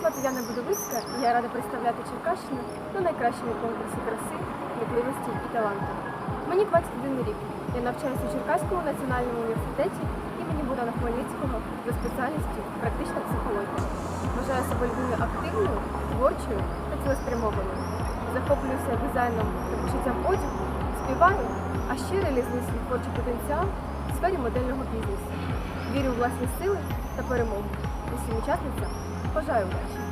звати Яна Будовицька, і я рада представляти Черкащину на найкращому конкурсі краси, кмітливості і таланту. Мені 21 рік. Я навчаюся у Черкаському національному університеті імені Богдана Хмельницького за спеціальністю практична психологія. Вважаю себе людиною активною, творчою та цілеспрямованою. Захоплююся дизайном та пошиттям одягу, співаю, а ще реалізую свій творчий потенціал у сфері модельного бізнесу. Вірю у власні сили та перемогу. Усім учасницям бажаю удачі!